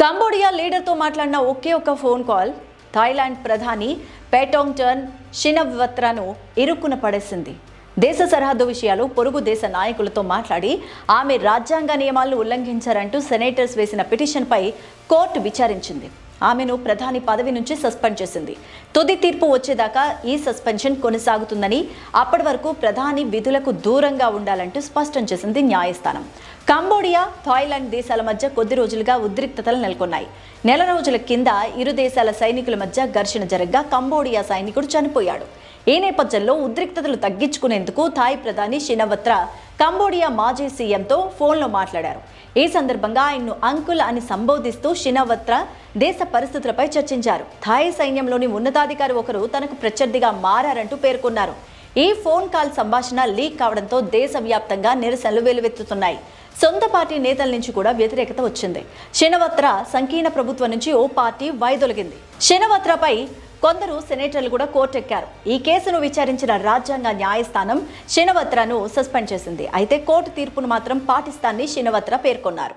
Cambodia లీడర్తో మాట్లాడిన ఒకే ఒక phone call Thailand ప్రధాని పేటోంగ్ టర్న్ షినవ్వత్రను ఇరుక్కున పడేసింది. దేశ సరిహద్దు విషయాలు పొరుగు దేశ నాయకులతో మాట్లాడి ఆమె రాజ్యాంగ నియమాలను ఉల్లంఘించారంటూ సెనేటర్స్ వేసిన పిటిషన్పై కోర్టు విచారించింది. ఆమెను ప్రధాని పదవి నుంచి సస్పెండ్ చేసింది. తుది తీర్పు వచ్చేదాకా ఈ సస్పెన్షన్ కొనసాగుతుందని అప్పటి వరకు ప్రధాని విధులకు దూరంగా ఉండాలంటూ స్పష్టం చేసింది న్యాయస్థానం. కంబోడియా థాయిలాండ్ దేశాల మధ్య కొద్ది రోజులుగా ఉద్రిక్తతలు నెలకొన్నాయి. నెల రోజుల కింద ఇరు దేశాల సైనికుల మధ్య ఘర్షణ జరగ్గా కంబోడియా సైనికుడు చనిపోయాడు. ఈ నేపథ్యంలో ఉద్రిక్తతలు తగ్గించుకునేందుకు థాయ్ ప్రధాని షినవత్ర కంబోడియా మాజీ సీఎంతో ఫోన్లో మాట్లాడారు. ఈ సందర్భంగా ఆయన్ను అంకుల్ అని సంబోధిస్తూ షినవత్ర దేశ పరిస్థితులపై చర్చించారు. థాయ్ సైన్యంలోని ఉన్నతాధికారి ఒకరు తనకు ప్రత్యర్థిగా మారారంటూ పేర్కొన్నారు. ఈ ఫోన్ కాల్ సంభాషణ లీక్ కావడంతో దేశవ్యాప్తంగా నిరసనలు వెలువెత్తుతున్నాయి. సొంత పార్టీ నేతల నుంచి కూడా వ్యతిరేకత వచ్చింది. శనవత్ర సంకీర్ణ ప్రభుత్వం నుంచి ఓ పార్టీ వైదొలిగింది శనవత్రపై కొందరు సెనేటర్లు కూడా కోర్టెక్కారు. ఈ కేసును విచారించిన రాజ్యాంగ న్యాయస్థానం శినవత్రను సస్పెండ్ చేసింది. అయితే కోర్టు తీర్పును మాత్రం పాటిస్తానని శినవత్ర పేర్కొన్నారు.